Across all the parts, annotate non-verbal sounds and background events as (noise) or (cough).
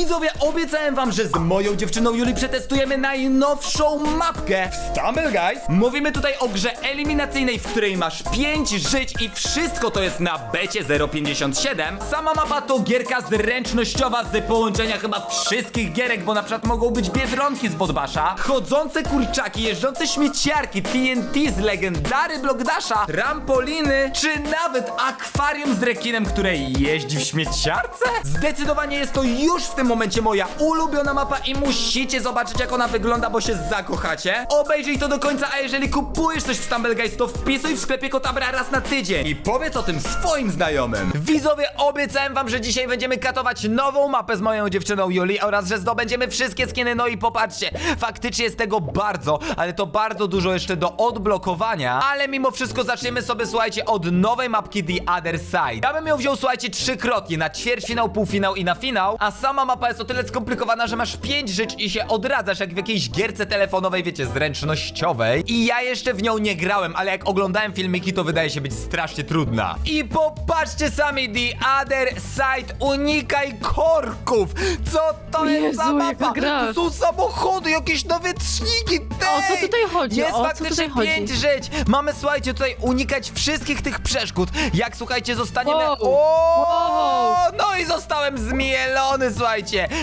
Widzowie, obiecałem wam, że z moją dziewczyną Juli przetestujemy najnowszą mapkę w Stumble Guys. Mówimy tutaj o grze eliminacyjnej, w której masz 5 żyć i wszystko to jest na becie 057. Sama mapa to gierka zręcznościowa z połączenia chyba wszystkich gierek, bo na przykład mogą być biedronki z Bodbasza, chodzące kurczaki, jeżdżące śmieciarki, TNT z legendary Blockdasha, trampoliny, czy nawet akwarium z rekinem, które jeździ w śmieciarce? Zdecydowanie jest to już w tym momencie moja ulubiona mapa i musicie zobaczyć jak ona wygląda, bo się zakochacie. Obejrzyj to do końca, a jeżeli kupujesz coś w Stumble Guys, to wpisuj w sklepie Kotabra raz na tydzień i powiedz o tym swoim znajomym. Widzowie, obiecałem wam, że dzisiaj będziemy katować nową mapę z moją dziewczyną Juli oraz, że zdobędziemy wszystkie skiny, no i popatrzcie, faktycznie jest tego bardzo, ale to bardzo dużo jeszcze do odblokowania, ale mimo wszystko zaczniemy sobie, słuchajcie, od nowej mapki The Other Side. Ja bym ją wziął, słuchajcie, trzykrotnie, na ćwierćfinał, półfinał i na finał, a sama mapa jest o tyle skomplikowana, że masz pięć żyć i się odradzasz, jak w jakiejś gierce telefonowej, wiecie, zręcznościowej. I ja jeszcze w nią nie grałem, ale jak oglądałem filmiki, to wydaje się być strasznie trudna. I popatrzcie sami, The Other Side, unikaj korków! Co to O jest za Jezu, mapa? jaka gra. To są samochody, jakieś nawietrzniki, O co tutaj chodzi? Jest O co faktycznie tutaj chodzi? pięć żyć! Mamy, słuchajcie, tutaj unikać wszystkich tych przeszkód. Jak, słuchajcie, zostaniemy... Wow. O, Wow. No i zostałem zmielony, słuchajcie!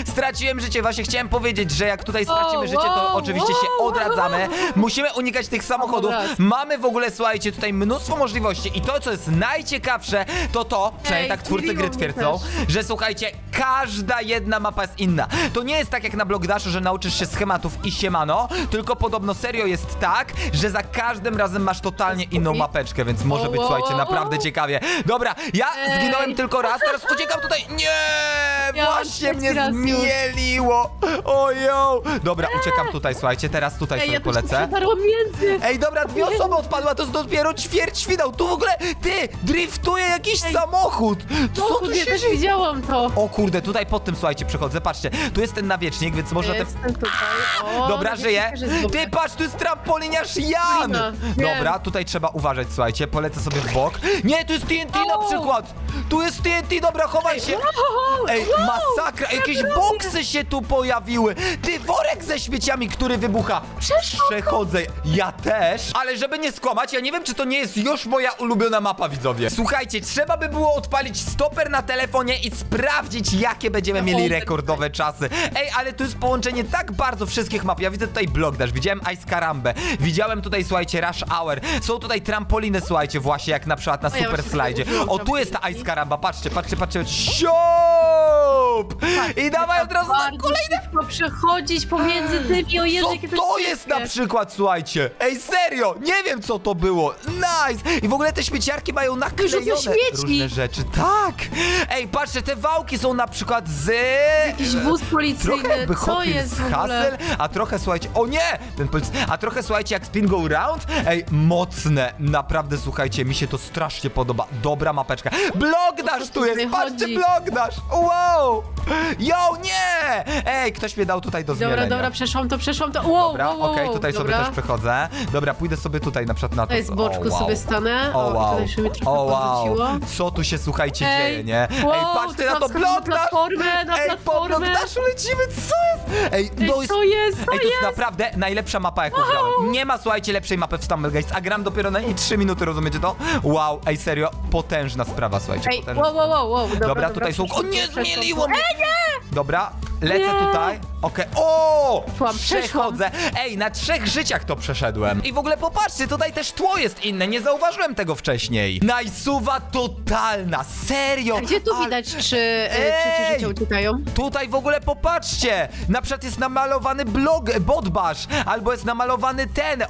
Straciłem życie, właśnie chciałem powiedzieć, że jak tutaj stracimy życie, to wow, oczywiście się wow, odradzamy. Musimy unikać tych samochodów. Mamy w ogóle, słuchajcie, tutaj mnóstwo możliwości i to, co jest najciekawsze, to to, przynajmniej tak twórcy gry twierdzą, też. że słuchajcie, każda jedna mapa jest inna. To nie jest tak jak na Blockdashu, że nauczysz się schematów i siemano, tylko podobno serio jest tak, że za każdym razem masz totalnie inną mapeczkę, więc może O, być, słuchajcie, naprawdę ciekawie. Dobra, ja Ej. zginąłem tylko raz, teraz uciekam tutaj. Nie! Właśnie trzeci mnie zmieliło! Ojo! Dobra, uciekam tutaj, słuchajcie, teraz tutaj Ej, sobie ja też tu polecę. przetarłam między. Ej, dobra, dwie osoby odpadła, to jest dopiero ćwierć finał. Tu w ogóle, ty, driftuje jakiś Ej. samochód. Co tu ja się też dzieje? widziałam to. O kurde, tutaj pod tym, słuchajcie, przechodzę, patrzcie, tu jest ten nawiecznik, więc można te... Jestem tutaj. O, Dobra, jest dobre. Ty, patrz, tu jest trampoliniarz Jan! Trampolina, wiem. Dobra, tutaj trzeba uważać, słuchajcie, polecę sobie w bok. Nie, tu jest TNT na O! przykład! Tu jest TNT, dobra, chowaj się! Ej, masakra, jakieś boksy się tu pojawiły! Ty, worek ze śmieciami, który wybucha! Przechodzę, ja też, ale żeby nie skłamać, ja nie wiem, czy to nie jest już moja ulubiona mapa, widzowie. Słuchajcie, trzeba by było odpalić stoper na telefonie i sprawdzić, jakie będziemy mieli rekordowe czasy. Ej, ale tu jest połączenie tak bardzo wszystkich map. Ja widzę tutaj Block Dash, widziałem Ice Karambę, widziałem tutaj, słuchajcie, Rush Hour. Są tutaj trampoliny, słuchajcie, właśnie jak na przykład na ja Super właśnie Slide. O, tu jest ta. Ice Karamba, patrzcie, patrzcie, patrzcie. Siup! I dawaj od razu na Bardzo kolejne szybko przechodzić pomiędzy (gasps) tymi, o Jezu, co to jest na szybkie. przykład, słuchajcie? Ej, serio, nie wiem co to było. Nice! I w ogóle te śmieciarki mają naklejone śmieci. różne rzeczy. Tak! Ej, patrzcie, te wałki są na przykład z... Jakiś wóz policyjny, Trochę jakby co Hot Wheels jest z w ogóle? Hassel, a trochę, słuchajcie, o nie! Ten polic... A trochę, słuchajcie, jak Spin Go Round. Ej, mocne, naprawdę, słuchajcie, mi się to strasznie podoba. Dobra mapeczka. Blogdash tu jest, tutaj patrzcie, chodzi? Blogdash! Wow! Yo, nie! Ej, ktoś mnie dał tutaj do zmielenia. Dobra, dobra, przeszłam to, przeszłam to. Wow, Dobra, wow, wow, okej, tutaj sobie dobra. też przechodzę. Dobra, pójdę sobie tutaj na przykład na to. Tutaj z boczku sobie stanę. O wow, tutaj się mi trochę o wow, co tu się słuchajcie Ej, dzieje, nie? wow, Ej, patrzcie na to, skakamy na platformę, na Ej, po platformę. blokdaszu lecimy, co jest? Ej, Ej, no jest... co jest, co Ej, to jest jest? naprawdę najlepsza mapa, jaką grałem. Nie ma, słuchajcie, lepszej mapy w Stumble Guys, a gram dopiero na niej 3 minuty, rozumiecie to? Wow, ej, serio, potężna sprawa, słuchajcie, Ej, potężna wow, wow, wow, wow. Dobra, Dobra, tutaj są... O nie, przeszłam. zmieliło mnie! Dobra, lecę Nie. tutaj. Okej. O! Szłam. Przechodzę. Ej, na trzech życiach to przeszedłem. I w ogóle popatrzcie, tutaj też tło jest inne. Nie zauważyłem tego wcześniej. Najsuwa totalna. Serio. A gdzie tu Ale- widać, czy y, trzecie Ej! życie uciekają? Tutaj w ogóle popatrzcie! Na przykład jest namalowany blog, Bodbash, albo jest namalowany ten, e,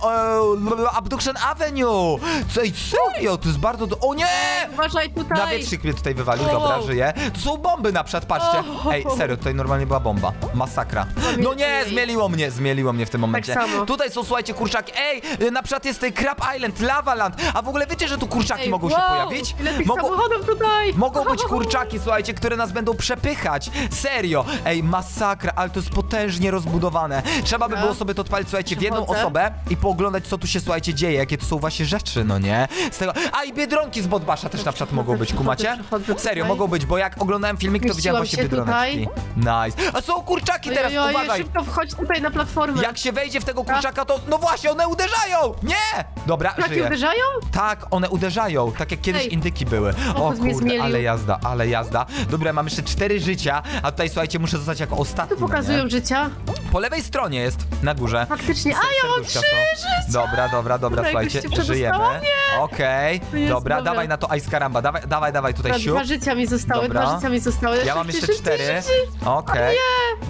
Abduction Avenue. Co, ej, serio? To jest bardzo... Do... O nie! Uważaj tutaj. Nawietrzyk mnie tutaj wywalił, Wow. dobra, żyje. To są bomby na przykład, patrzcie. Ej, serio, tutaj normalnie była bomba. Masakra. No nie, zmieliło mnie, zmieliło mnie w tym momencie. samo. Tutaj są, słuchajcie, kurczaki. Ej, na przykład jest y, Crab Island, Lava Land. A w ogóle wiecie, że tu kurczaki Ej, mogą wow, się pojawić? Ile tych Mogą, samochodów tutaj? Mogą być (laughs) kurczaki, słuchajcie, które nas będą przepychać. Serio. Ej, masakra, ale to jest potężnie rozbudowane. Trzeba by Dobra. było sobie to odpalić, słuchajcie, w jedną Przechodzę. osobę i pooglądać, co tu się, słuchajcie, dzieje, jakie to są właśnie rzeczy, no nie? Z tego... A i biedronki z Bodbasza też na przykład mogą być, kumacie? przechodzę Serio, tutaj. mogą być, bo jak oglądałem filmik, to widziałem właśnie się biedroneczki. Nice. A są kurczaki teraz, Ojoj, uważaj! szybko wchodź tutaj na platformę. Jak się wejdzie w tego kurczaka, to no właśnie, one uderzają! Nie! Dobra, Kurczaki żyję. uderzają? Tak, one uderzają, tak jak kiedyś Ej. indyki były. O mnie kurde, zmielił. ale jazda, ale jazda. Dobra, mam jeszcze cztery życia, a tutaj słuchajcie, muszę zostać jako ostatni. Tu no pokazują nie? życia. Po lewej stronie jest, na górze. Faktycznie. A, ja mam Serduszka trzy są. życia! Dobra, dobra, dobra, Dobra, jakoś słuchajcie, żyjemy. przedostało? Okej, Jezu, dobra, dobra. dawaj na to Ice Karamba, dawaj, dawaj, dawaj tutaj Dwa, siup. dwa życia mi zostały, Dobra. dwa życia mi zostały. Ja mam jeszcze szybciej, cztery. szybciej. Okej.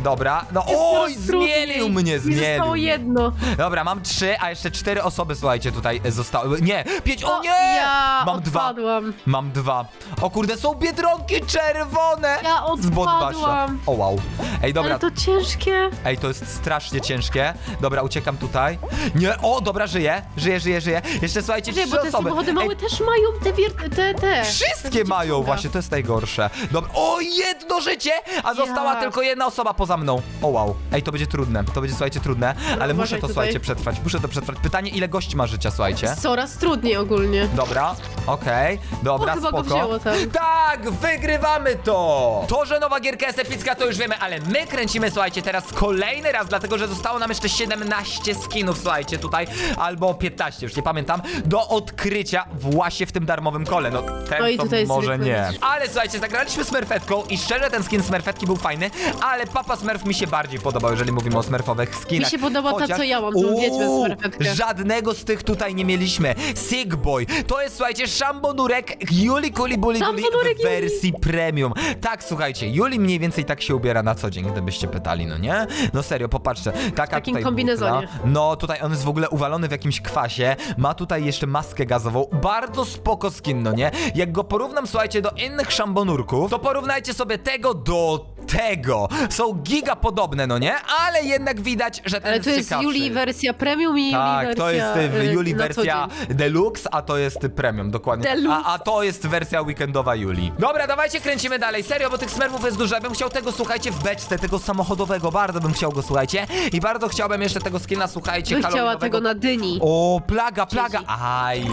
Dobra, no Jest oj, zmielił mnie, Mi zmielił. zostało jedno. Dobra, mam trzy, a jeszcze cztery osoby, słuchajcie, tutaj zostały. Nie, pięć, o nie! ja Mam dwa. odpadłam. Mam dwa. O kurde, są biedronki czerwone! Ja Z odpadłam. O wow. Ej, dobra. Ale to ciężkie. Ej, to jest strasznie ciężkie. Dobra, uciekam tutaj. Nie, o, dobra, żyję. Żyję, żyję, żyję. Jeszcze słuchajcie, Nie, trzy bo te osoby. samochody Ej, małe też mają te wier... te, te. Wszystkie mają, właśnie, to jest najgorsze. Dobra, o, jedno życie, a została Ja. tylko jedna osoba poza mną. O wow. Ej, to będzie trudne, to będzie, słuchajcie, trudne, ale muszę to, tutaj. słuchajcie, przetrwać, muszę to przetrwać. Pytanie, ile gości ma życia, słuchajcie? Coraz trudniej ogólnie. Dobra, okej, dobra, O, chyba go spoko. wzięło tam. Tak, wygrywamy to! To, że nowa gierka jest epicka, to już wiemy, ale my kręcimy, słuchajcie, teraz kolejny raz, dlatego, że zostało nam jeszcze 17 skinów, słuchajcie, tutaj, albo 15, już nie pamiętam, do odkrycia właśnie w tym darmowym kole. No, ten No i to tutaj jest może zwykły nie. Ale słuchajcie, zagraliśmy Smurfetką i szczerze ten skin Smurfetki był fajny, ale Papa Smurf mi się bardziej podobał, jeżeli mówimy o Smurfowych skinach. Mi się podoba ta, Chociaż- co ja mam, tą Uuu, wiedźmę Smurfetkę. Żadnego z tych tutaj nie mieliśmy. Sick Boy. To jest, słuchajcie, szambonurek Juli Kuli Buli Buli Szambonurek w wersji premium. Tak, słuchajcie, Juli mniej więcej tak się ubiera na co dzień, gdybyście pytali, no nie? No serio, popatrzcie. Taka takim tutaj kombinezonie. butla. No, tutaj on jest w ogóle uwalony w jakimś kwasie. Ma tutaj jeszcze maskę gazową. Bardzo spoko skin, no nie? Jak go porównam, słuchajcie, do innych szambonurków, to porównajcie sobie tego do tego. Są giga podobne, no nie? Ale jednak widać, że ten Ale to jest ciekawszy. Juli wersja premium i Tak, Juli wersja to jest y, w y, Juli na co wersja dzień. deluxe, a to jest premium, dokładnie. Deluxe. A, a to jest wersja weekendowa Juli. Dobra, dawajcie kręcimy dalej. Serio, bo tych smerfów jest dużo. Ja bym chciał tego, słuchajcie, w beczce, tego samochodowego. Bardzo bym chciał go, słuchajcie. I bardzo chciałbym jeszcze tego skina, słuchajcie, Bym chciała halloweenowego. tego na dyni. O, plaga, plaga. Aj.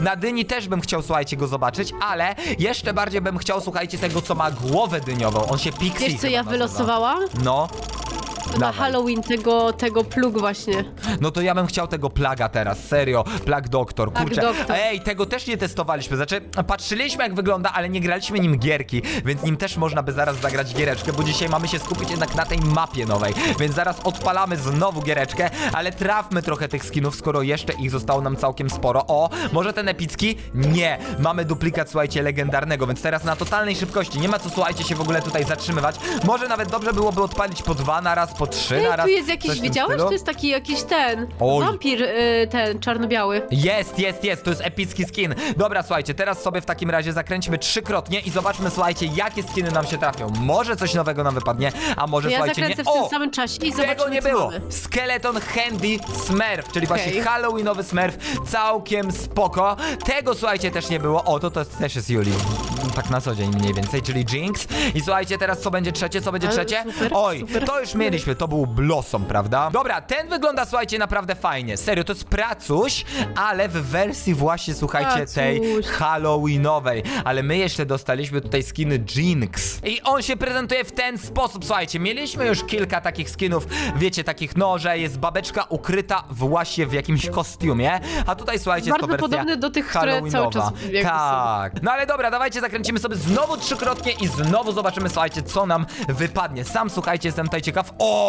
Na dyni też bym chciał, słuchajcie, go zobaczyć, ale jeszcze bardziej bym chciał, słuchajcie, tego, co ma głowę dyniową. On się Pixie Wiesz co ja wylosowałam? No. Na Dawaj. Halloween tego, tego plug właśnie. No to ja bym chciał tego plaga teraz, serio. Plag doktor, Plag kurczę. Doktor. Ej, tego też nie testowaliśmy. Znaczy, patrzyliśmy jak wygląda, ale nie graliśmy nim gierki, więc nim też można by zaraz zagrać giereczkę, bo dzisiaj mamy się skupić jednak na tej mapie nowej. Więc zaraz odpalamy znowu giereczkę, ale trafmy trochę tych skinów, skoro jeszcze ich zostało nam całkiem sporo. O, może ten epicki? Nie. Mamy duplikat, słuchajcie, legendarnego, więc teraz na totalnej szybkości. Nie ma co, słuchajcie, się w ogóle tutaj zatrzymywać. Może nawet dobrze byłoby odpalić po dwa na raz, po trzy Ej, na raz. tu jest coś jakiś, w tym widziałeś? stylu. To jest taki jakiś ten, Oj. wampir y, ten, czarno-biały. Jest, jest, jest, to jest epicki skin. Dobra, słuchajcie, teraz sobie w takim razie zakręćmy trzykrotnie i zobaczmy, słuchajcie, jakie skiny nam się trafią. Może coś nowego nam wypadnie, a może ja słuchajcie, zakręcę nie. w tym samym czasie i zobaczymy, Tego nie co było. mamy. Skeleton Handy Smurf, czyli właśnie Okej. Halloweenowy Smurf, całkiem spoko. Tego słuchajcie też nie było. O, to, to też jest Juli. Tak na co dzień mniej więcej, czyli Jinx. I słuchajcie, teraz co będzie trzecie, co będzie Ale trzecie? super, Oj, super. to już mieliśmy, to był Blossom, prawda? Dobra, ten wygląda, słuchajcie, naprawdę fajnie. Serio, to jest pracuś, ale w wersji właśnie, słuchajcie, tej Pracuś. Halloweenowej. Ale my jeszcze dostaliśmy tutaj skiny Jinx. I on się prezentuje w ten sposób, słuchajcie, mieliśmy już kilka takich skinów, wiecie, takich, no, że jest babeczka ukryta właśnie w jakimś kostiumie, a tutaj, słuchajcie, jest to Bardzo wersja podobny do tych, które cały Halloweenowa. czas jakby są. Tak. No ale dobra, dawajcie zakręcimy sobie znowu trzykrotnie i znowu zobaczymy, słuchajcie, co nam wypadnie. Sam, słuchajcie, jestem tutaj ciekaw. O!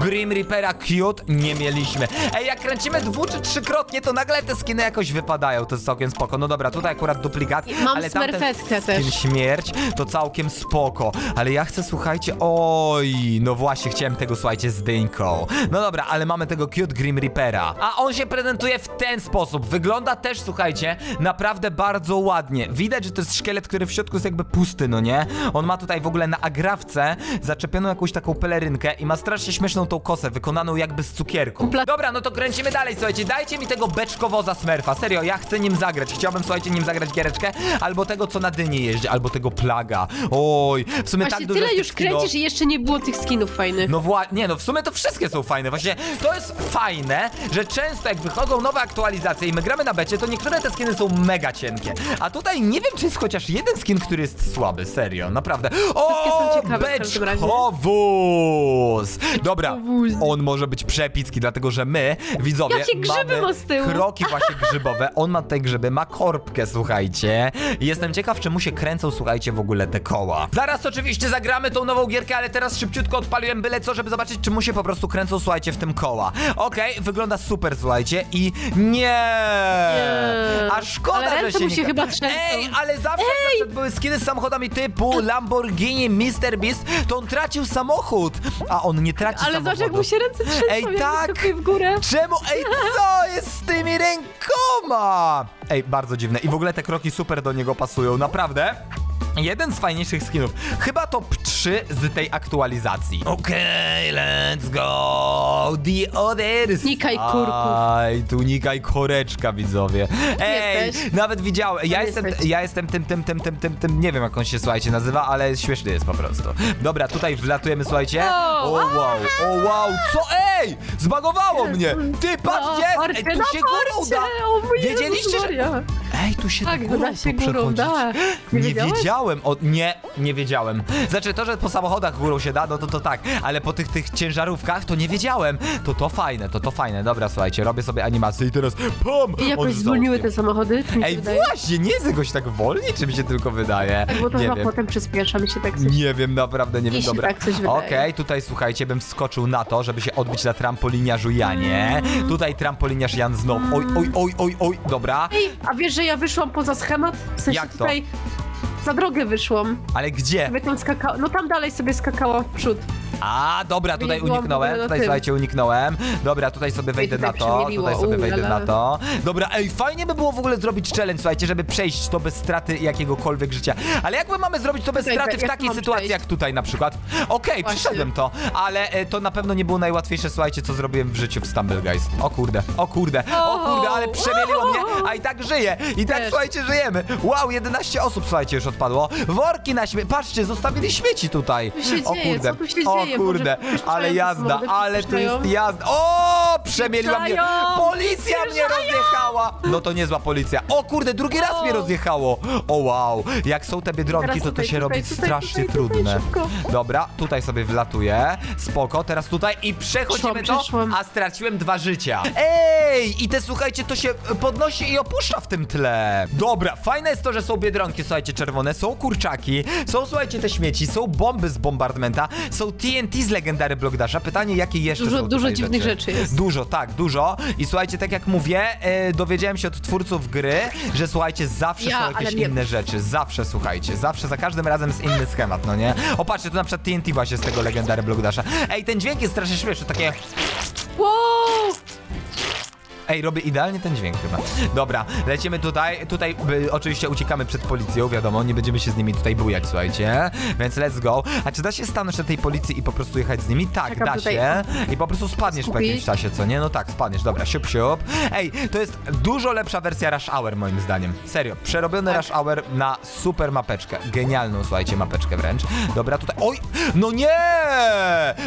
Grim Reapera Cute nie mieliśmy. Ej, jak kręcimy dwu czy trzykrotnie, to nagle te skiny jakoś wypadają. To jest całkiem spoko. No dobra, tutaj akurat duplikat, Mam ale tamten smerfetkę skin też. śmierć to całkiem spoko. Ale ja chcę, słuchajcie, oj, no właśnie, chciałem tego, słuchajcie, z dynką. No dobra, ale mamy tego Cute Grim Reapera. A on się prezentuje w ten sposób. Wygląda też, słuchajcie, naprawdę bardzo ładnie. Widać, że to jest szkielet, który w środku jest jakby pusty, no nie? On ma tutaj w ogóle na agrafce zaczepioną jakąś taką pelerynkę i ma strasznie śmieszną tą kosę, wykonaną jakby z cukierku. Pla- Dobra, no to kręcimy dalej, słuchajcie, dajcie mi tego beczkowoza Smurfa, serio, ja chcę nim zagrać, chciałbym, słuchajcie, nim zagrać giereczkę, albo tego, co na dynie jeździ, albo tego plaga. Oj, w sumie Właśnie tak dużo tyle jest już tych skinów. kręcisz i jeszcze nie było tych skinów fajnych. No wła- nie no, w sumie to wszystkie są fajne. Właśnie to jest fajne, że często jak wychodzą nowe aktualizacje i my gramy na becie, to niektóre te skiny są mega cienkie. A tutaj nie wiem, czy jest chociaż jeden skin, który jest słaby, serio, naprawdę. Wszystkie są O, ciekawe w każdym razie. beczkowóz! Dobra, on może być przepicki, dlatego że my, widzowie, Jakie grzyby mamy ma z tyłu? kroki właśnie grzybowe. On ma te grzyby, ma korbkę, słuchajcie. I jestem ciekaw, czemu się kręcą, słuchajcie, w ogóle te koła. Zaraz oczywiście zagramy tą nową gierkę, ale teraz szybciutko odpaliłem byle co, żeby zobaczyć, czemu się po prostu kręcą, słuchajcie, w tym koła. Okej, wygląda super, słuchajcie. I nie! A szkoda, Ale że ręce się mu nie... się chyba trzęsą. Ej, ale zawsze, zawsze były skiny z samochodami typu Lamborghini, Mr. Beast, to on tracił samochód. A on nie traci Ale samochodu. zobacz, jak mu się ręce trzęsą, Ej, jak tak. w górę. Czemu? Ej, co jest z tymi rękoma? Ej, bardzo dziwne. I w ogóle te kroki super do niego pasują, naprawdę. Jeden z fajniejszych skinów. Chyba top 3 z tej aktualizacji. Okej, let's go. The others. Nikaj kurków. Aj, tu nikaj koreczka, widzowie. Ej, jesteś? nawet widziałem. Ja jestem, jesteś. ja jestem tym, tym, tym, tym, tym, tym, nie wiem jak on się, słuchajcie, nazywa, ale śmieszny jest po prostu. Dobra, tutaj wlatujemy, słuchajcie. O, O wow, o wow, co? Ej, zbagowało mnie. Ty, patrzcie, Na ej, tu się górą da. Wiedzieliście, że... Ej, tu się Tak, górą da się górą, da. Nie wiedziałeś? Wiedziałem, o, nie, nie wiedziałem. Znaczy to, że po samochodach górą się da, no to to tak, ale po tych tych ciężarówkach to nie wiedziałem. To to fajne, to to fajne. Dobra, słuchajcie, robię sobie animację i teraz pom! I jakoś odrzucał zwolniły te samochody? czy mi się Ej, wydaje? właśnie, nie jest jakoś tak wolniej, czy mi się tylko wydaje? Tak, bo to nie chyba wiem. potem przyspiesza, mi się tak coś... Nie wiem, naprawdę nie wiem, się dobra. tak coś wydaje. Okej, tutaj słuchajcie, bym wskoczył na to, żeby się odbić na trampoliniarzu Janie. Mm. Tutaj trampoliniarz Jan znowu. Oj, oj, oj, oj, oj, dobra. Ej, a wiesz, że ja wyszłam poza schemat? W sensie Jak to? tutaj za drogę wyszłam. Ale gdzie? Sobie tam skaka... No tam dalej sobie skakałam w przód. A, dobra, tutaj w uniknąłem, ogóle na tutaj tym. słuchajcie, uniknąłem. Dobra, tutaj sobie wejdę tutaj na to, przemieliło, tutaj sobie u, wejdę lala. na to. Dobra, ej, fajnie by było w ogóle zrobić challenge, słuchajcie, żeby przejść to bez straty jakiegokolwiek życia. Ale jak my mamy zrobić to bez Tutaj, straty w jak takiej mam sytuacji przejść? jak tutaj na przykład? Okej, Właśnie. przeszedłem to, ale e, to na pewno nie było najłatwiejsze, słuchajcie, co zrobiłem w życiu w Stumble Guys. O kurde, o kurde, o kurde, ale przemieliło mnie, a i tak żyję. I tak, Też. słuchajcie, żyjemy. Wow, 11 osób, słuchajcie, już odpadło. Worki na śmieci, patrzcie, zostawili śmieci tutaj. Co tu się o dzieje? kurde, Co tu się o dzieje? kurde, Może puszczają ale jazda, samochody, ale to jest jazda. O, przemieliła mnie. Puszczają, Policja mnie rozjechała. No to niezła policja. O kurde, drugi raz O. mnie rozjechało. O wow, jak są te biedronki, Teraz to to tutaj, się tutaj, robi tutaj, strasznie tutaj, tutaj, trudne. szybko. Dobra, tutaj sobie wlatuję. Spoko, teraz tutaj i przechodzimy to, a straciłem dwa życia. Ej, i te słuchajcie, to się podnosi i opuszcza w tym tle. Dobra, fajne jest to, że są biedronki, słuchajcie, czerwone, są kurczaki, są, słuchajcie, te śmieci, są bomby z bombardmenta, są TNT z legendary Blockdasha. Pytanie, jakie jeszcze Dużo- są dużo tutaj dziwnych rzeczy jest. Dużo, tak, dużo. I słuchajcie, tak jak mówię, e, dowiedziałem się od twórców gry, że słuchajcie, zawsze Ja, są jakieś ale nie- inne rzeczy. Zawsze, słuchajcie, zawsze, za każdym razem jest inny schemat, no nie? O, patrzcie, tu na przykład TNT właśnie z tego legendary Blockdasha. Ej, ten dźwięk jest strasznie śmieszny, takie... Wow! Ej, robię idealnie ten dźwięk chyba. Dobra, lecimy tutaj. Tutaj y, oczywiście uciekamy przed policją, wiadomo, nie będziemy się z nimi tutaj bujać, słuchajcie. Więc let's go. A czy da się stanąć na tej policji i po prostu jechać z nimi? Tak, Czekam da tutaj. się. I po prostu spadniesz po Skupić. jakimś czasie, co nie? No tak, spadniesz. Dobra, siup, siup. Ej, to jest dużo lepsza wersja Rush Hour moim zdaniem. Serio, przerobiony Tak. Rush Hour na super mapeczkę. Genialną, słuchajcie, mapeczkę wręcz. Dobra, tutaj... Oj! No nie!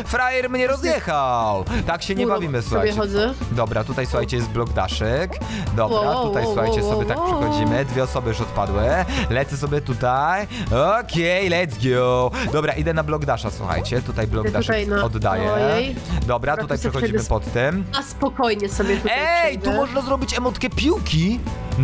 Frajer mnie rozjechał! Tak się nie bawimy, sobie słuchajcie. chodzę. Dobra, tutaj słuchajcie jest blok daszyk. Dobra, Wow, tutaj wow, słuchajcie wow, sobie tak wow. przechodzimy. Dwie osoby już odpadły. Lecę sobie tutaj. Okej, let's go. Dobra, idę na blok dasza, słuchajcie. Tutaj blok Idę tutaj na- oddaję. Ojej. Dobra, tutaj sobie przechodzimy pod tym. A spokojnie sobie tutaj Ej, tu przejdę. można zrobić emotkę piłki.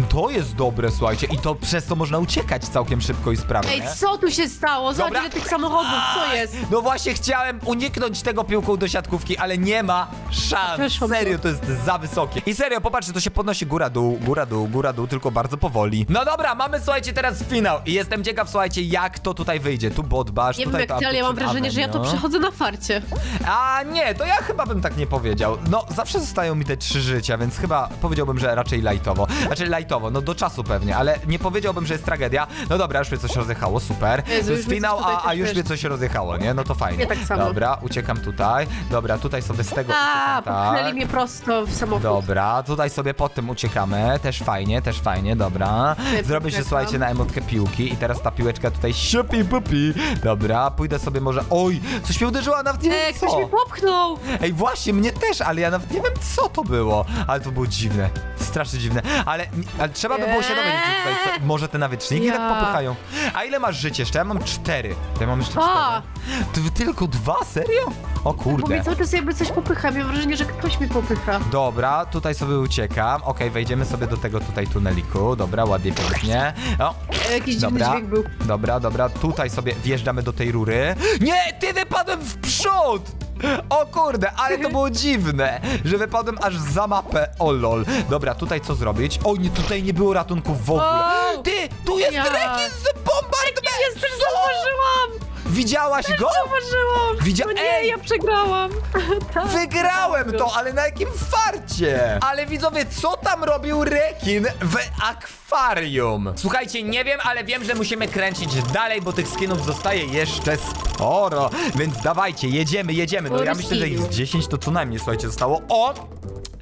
To jest dobre, słuchajcie. I to przez to można uciekać całkiem szybko i sprawnie. Ej, co tu się stało? Zobacz Dobra. ile tych samochodów, co jest? No właśnie chciałem uniknąć tego piłką do siatkówki, ale nie ma szans. Przeszłam Serio, to. jest za wysokie. I serio, popatrzcie, to się podnosi góra dół, góra dół, góra dół, tylko bardzo powoli. No dobra, mamy słuchajcie teraz finał i jestem ciekaw, słuchajcie, jak to tutaj wyjdzie. Tu botbasz, Nie wiem tutaj jak ty, ale ja mam przed wrażenie, że ja to Avenue. przechodzę na farcie. A nie, to ja chyba bym tak nie powiedział. No, zawsze zostają mi te trzy życia, więc chyba powiedziałbym, że raczej lightowo. Znaczy, lightowo lajtowo, no do czasu pewnie, ale nie powiedziałbym, że jest tragedia. No dobra, już mnie coś rozjechało, super. Jezu, to już jest mnie finał, coś tutaj a, a też, już wiesz. mnie coś rozjechało, nie? No to fajnie. Ja tak samo. Dobra, uciekam tutaj. Dobra, tutaj sobie z tego A, uciekam, popchnęli tak. mnie prosto w samochód. Dobra, tutaj sobie po tym uciekamy. Też fajnie, też fajnie, dobra. Zrobię się, słuchajcie, na emotkę piłki i teraz ta piłeczka tutaj siupi pupi. Dobra, pójdę sobie może... Oj, coś mnie uderzyło, a nawet nie Ej, wiem ktoś co. mnie popchnął! Ej, właśnie, mnie też, ale ja nawet nie wiem, co to było. Ale to było dziwne. Strasznie dziwne. Ale, ale trzeba by było się dowiedzieć, tutaj co, może te nawyczniki Ja. tak popychają. A ile masz żyć jeszcze? Ja mam cztery. Ja mam jeszcze cztery. Ty tylko dwa? Serio? O Bo kurde. mnie cały czas jakby coś popycha. Miałem wrażenie, że ktoś mnie popycha. Dobra, tutaj sobie uciekam. Okej, wejdziemy sobie do tego tutaj tuneliku. Dobra, ładnie, pięknie. O, E, Jakiś dziwny dobra. dźwięk był. Dobra, dobra, tutaj sobie wjeżdżamy do tej rury. Nie, ty wypadłem w przód! O kurde, ale to było dziwne, że wypadłem aż za mapę. O lol. Dobra, tutaj co zrobić? O nie, tutaj nie było ratunków w ogóle. Ty, tu jest Jak? rekin z bombardment! Jestem, zauważyłam! Widziałaś go? Zauważyłam! Widzia- No nie, Ej! ja przegrałam. (laughs) Tak. Wygrałem to, ale na jakim farcie? Ale widzowie, co tam robił rekin w akwarium? Słuchajcie, nie wiem, ale wiem, że musimy kręcić dalej, bo tych skinów zostaje jeszcze sporo. Więc dawajcie, jedziemy, jedziemy. No ja Sporo myślę, że ich z skinów. 10 to co najmniej, słuchajcie, zostało. O!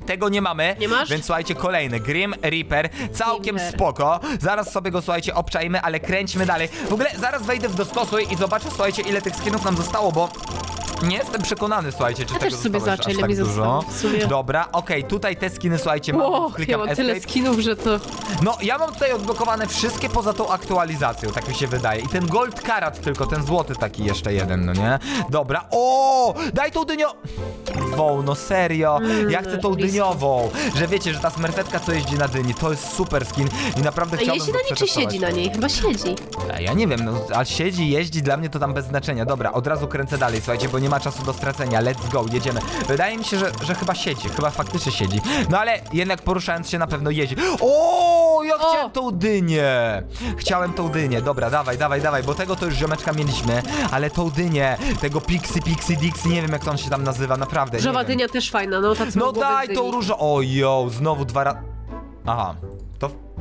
Tego nie mamy, Nie masz? więc słuchajcie, kolejny Grim Reaper, całkiem Reaper. spoko. Zaraz sobie go, słuchajcie, obczajmy, ale kręćmy dalej. W ogóle zaraz wejdę w dostosuj i zobaczę, słuchajcie, ile tych skinów nam zostało, bo nie jestem przekonany, słuchajcie, czy Ja tego też sobie zostało aż zobaczę, ile tak mi dużo. zostało w sumie. Dobra, okej, tutaj te skiny, słuchajcie, mam, Ło, ja klikam mam tyle escape. skinów, że to... No, ja mam tutaj odblokowane wszystkie poza tą aktualizacją, tak mi się wydaje. I ten gold karat tylko, ten złoty taki jeszcze jeden, no nie? Dobra, o, daj tą dynio... Wow, no serio, ja chcę tą blisko. dyniową, że wiecie, że ta smerfetka, co jeździ na dyni, to jest super skin i naprawdę A chciałbym jeździ go na niej, czy przetestować. siedzi na niej? Chyba siedzi. A Ja nie wiem, no, a siedzi, jeździ, dla mnie to tam bez znaczenia. Dobra, od razu kręcę dalej, słuchajcie, bo nie ma czasu do stracenia. Let's go, jedziemy. Wydaje mi się, że, że chyba siedzi, chyba faktycznie siedzi. No ale jednak poruszając się na pewno jeździ. O, ja O! chciałem tą dynię. Chciałem tą dynię. Dobra, dawaj, dawaj, dawaj, bo tego to już ziomeczka mieliśmy, ale tą dynię, tego Pixie, Pixie, Dixie, nie wiem jak to on się tam nazywa, naprawdę. Żowa nie wiem. dynia też fajna, no ta co No daj dyni. tą różę. O, jo, znowu dwa razy. Aha.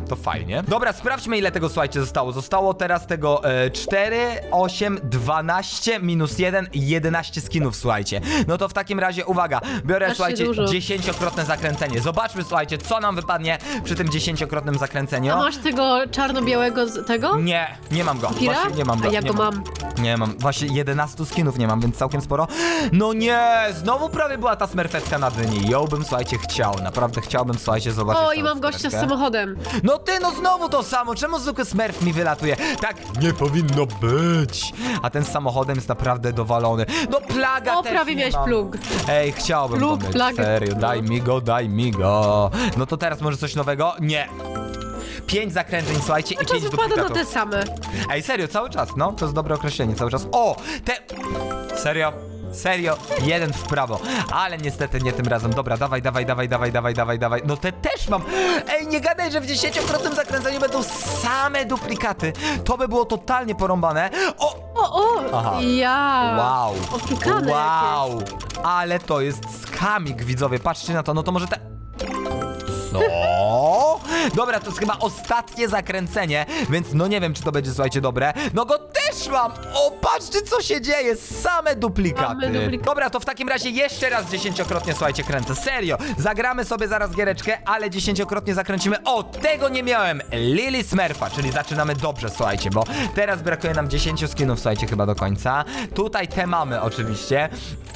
To, fajnie. Dobra, sprawdźmy ile tego, słuchajcie, zostało. Zostało teraz tego e, 4, 8, 12, minus 1, 11 skinów, słuchajcie. No to w takim razie, uwaga, biorę, Aż słuchajcie, dużo. dziesięciokrotne zakręcenie. Zobaczmy, słuchajcie, co nam wypadnie przy tym dziesięciokrotnym zakręceniu. A masz tego czarno-białego z tego? Nie, nie mam go. Pira? Właśnie nie mam go. A ja nie go mam. Nie mam. Właśnie 11 skinów nie mam, więc całkiem sporo. No nie! Znowu prawie była ta smerfetka na dyni. Ją bym, słuchajcie, chciał. Naprawdę chciałbym, słuchajcie, zobaczyć O, tą i mam gościa z samochodem. No ty, no znowu to samo. Czemu zwykły smurf mi wylatuje? Tak nie powinno być. A ten z samochodem jest naprawdę dowalony. No plaga O, też prawie nie miałeś mam. plug. Ej, chciałbym Plug, to mieć. plagę. Serio, daj mi go, daj mi go. No to teraz może coś nowego? Nie. Pięć zakręceń, słuchajcie, i Czas pięć wypada na duplikatów. te same. Ej, serio, cały czas, no, to jest dobre określenie, cały czas. O, te... Serio? Serio, jeden w prawo, ale niestety nie tym razem. Dobra, dawaj, dawaj, dawaj, dawaj, dawaj, dawaj, dawaj. No te też mam. Ej, nie gadaj, że w dziesięciokrotnym zakręceniu będą same duplikaty. To by było totalnie porąbane. O, O, o, Aha. ja. wow. Oszukane Wow, ale to jest skamik, widzowie, patrzcie na to, no to może te... Co? Dobra, to jest chyba ostatnie zakręcenie, więc no nie wiem, czy to będzie, słuchajcie, dobre. No go też mam! O, patrzcie, co się dzieje! Same duplikaty. Duplikaty. Dobra, to w takim razie jeszcze raz dziesięciokrotnie, słuchajcie, kręcę. Serio, zagramy sobie zaraz giereczkę, ale dziesięciokrotnie zakręcimy. O, tego nie miałem! Lily Smurfa, czyli zaczynamy dobrze, słuchajcie, bo teraz brakuje nam 10 skinów, słuchajcie, chyba do końca. Tutaj te mamy oczywiście,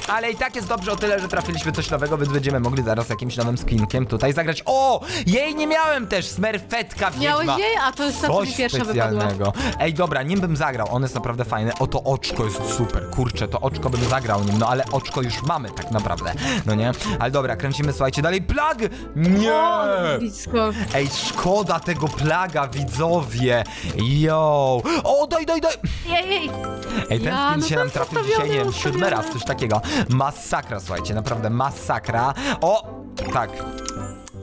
ale i tak jest dobrze o tyle, że trafiliśmy coś nowego, więc będziemy mogli zaraz jakimś nowym skinkiem tutaj zagrać. O, jej nie miałem też, Smurfetka wiedźma. Miałeś jej? A to jest ta, co mi Coś pierwsza wypadła. specjalnego. Ej, dobra, nim bym zagrał, on jest naprawdę fajny. O, to oczko jest super, kurczę, to oczko bym zagrał nim, no ale oczko już mamy tak naprawdę, no nie? Ale dobra, kręcimy, słuchajcie, dalej, plag! Nie! O, blisko. Ej, szkoda tego plaga, widzowie! Yo! O, daj, daj, daj! Jej, jej. Ej, ten Ja, skin no się to nam jest trafił ustawione, dzisiaj, nie wiem, siódmy ustawione. raz, coś takiego. Masakra, słuchajcie, naprawdę masakra. O, tak.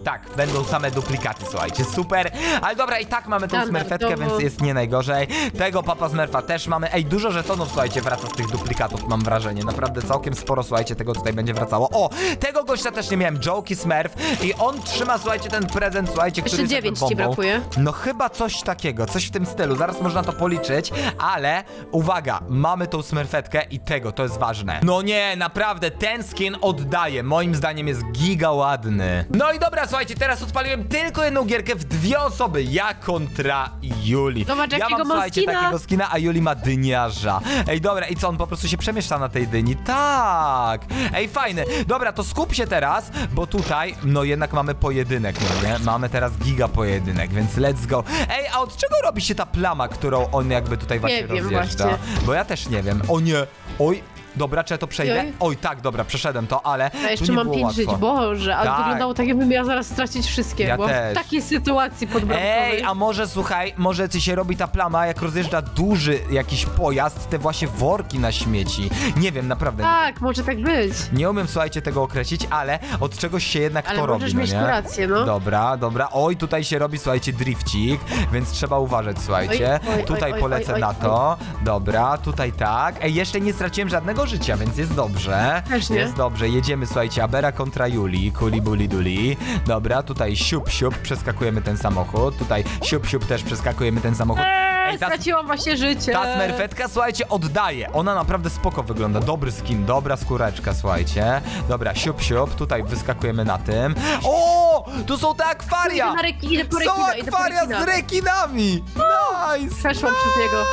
Tak, będą same duplikaty, słuchajcie, super. Ale dobra, i tak mamy tą Standardowo. smerfetkę, więc jest nie najgorzej. Tego papa smerfa też mamy. Ej, dużo żetonów, słuchajcie, wraca z tych duplikatów, mam wrażenie. Naprawdę całkiem sporo, słuchajcie, tego tutaj będzie wracało. O, tego gościa też nie miałem, Jokey Smurf. I on trzyma, słuchajcie, ten prezent, słuchajcie, który Jeszcze jest jakby dziewięć ci bombą. brakuje. No chyba coś takiego, coś w tym stylu. Zaraz można to policzyć, ale uwaga, mamy tą smerfetkę i tego, to jest ważne. No nie, naprawdę, ten skin oddaje. Moim zdaniem jest giga ładny. No i dobra, słuchajcie, teraz odpaliłem tylko jedną gierkę w dwie osoby. Ja kontra Juli. Zobacz, ja jakiego mam, ma słuchajcie, skina. takiego skina, a Juli ma dyniarza. Ej, dobra, i co, on po prostu się przemieszcza na tej dyni? Tak. Ej, fajny. Dobra, to skup się teraz, bo tutaj, no jednak mamy pojedynek, no nie? Mamy teraz giga pojedynek, więc let's go. Ej, a od czego robi się ta plama, którą on jakby tutaj właśnie wiem rozjeżdża? właśnie. Bo ja też nie wiem. O nie. Oj. Dobra, czy ja to przejdę? Oj. Oj, tak, dobra, przeszedłem to, ale Ja tu jeszcze nie mam było pięć łatwo. żyć, Boże, ale Tak. wyglądało tak, jakbym miała zaraz stracić wszystkie, Ja bo też. w takiej sytuacji podbramkowej. Ej, a może słuchaj, może ci się robi ta plama, jak rozjeżdża duży jakiś pojazd, te właśnie worki na śmieci. Nie wiem, naprawdę. Tak, może tak być. Nie umiem, słuchajcie, tego określić, ale od czegoś się jednak Ale to możesz robi, no mieć nie? tu rację, no. Dobra, dobra. Oj, tutaj się robi, słuchajcie, drifcik, więc trzeba uważać, słuchajcie. Oj, oj, tutaj oj, polecę oj, na oj, to. Dobra, tutaj tak. Ej, jeszcze nie straciłem żadnego życia, więc jest dobrze. Też nie. Jest dobrze. Jedziemy, słuchajcie, Abera kontra Juli, kuli buli duli. Dobra, tutaj siup, siup, przeskakujemy ten samochód. Tutaj siup, siup, też przeskakujemy ten samochód. Eee, ta, straciłam właśnie życie. ta smerfetka, słuchajcie, oddaje. Ona naprawdę spoko wygląda. Dobry skin, dobra skóreczka, słuchajcie. Dobra, siup, siup. Tutaj wyskakujemy na tym. O! Tu są te akwaria! Idę, na reki, idę po Są rekina, idę po akwaria rekina. z rekinami! Nice! Przeszłam przez niego.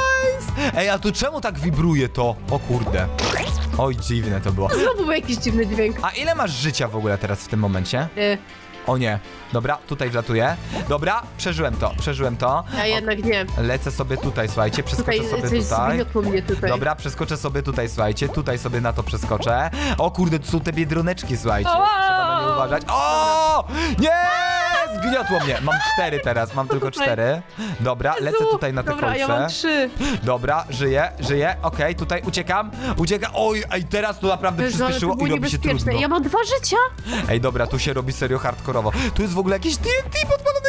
Ej, a tu czemu tak wibruje to? O kurde. Oj, dziwne to było. Znowu był jakiś dziwny dźwięk. A ile masz życia w ogóle teraz w tym momencie? Y, O nie. Dobra, tutaj wlatuję. Dobra, przeżyłem to, przeżyłem to. Ja jednak nie. Lecę sobie tutaj, słuchajcie, przeskoczę Tutaj sobie coś tutaj. zgniotło mnie tutaj. Dobra, przeskoczę sobie tutaj, słuchajcie, tutaj sobie na to przeskoczę. O kurde, tu są te biedroneczki, słuchajcie. Trzeba na nie uważać. O! Nie! Zgniotło mnie. Mam cztery teraz, mam tylko cztery. Dobra, lecę Jezu, tutaj na te Dobra, ja kolce. mam trzy. Dobra, żyję, żyję. Okej, tutaj uciekam. Uciekam. Oj, ej, teraz to naprawdę Jezu, ale to przyspieszyło było i robi się niebezpieczne. trudno. Ja mam dwa życia. Ej, dobra, tu się robi serio hardkorowo. Tu jest w ogóle jakieś TNT podpalone.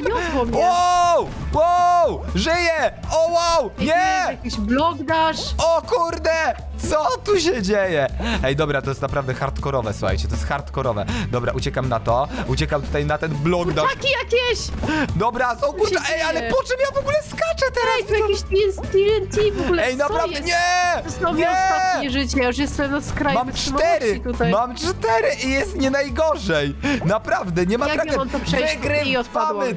Zgniotło mnie. Wow! Wow! Żyję! O wow! Nie! Jakiś blok dasz. O kurde! Co tu się dzieje? Ej, dobra, to jest naprawdę hardkorowe, słuchajcie, to jest hardkorowe. Dobra, uciekam na to, uciekam tutaj na ten blok dash. Taki jakieś. Dobra, kurczę, się ej, ale po czym ja w ogóle skaczę Ej, teraz? tu jakieś TNT w ogóle. Ej, co naprawdę, jest? nie! To są mi Nie! ostatnie życie, ja już jestem na skraju Mam wytrzymałości cztery! tutaj. Mam cztery i jest nie najgorzej! Naprawdę, nie ma Jak ja tragedii. mam to przejść? I odpadłam. Wygrywamy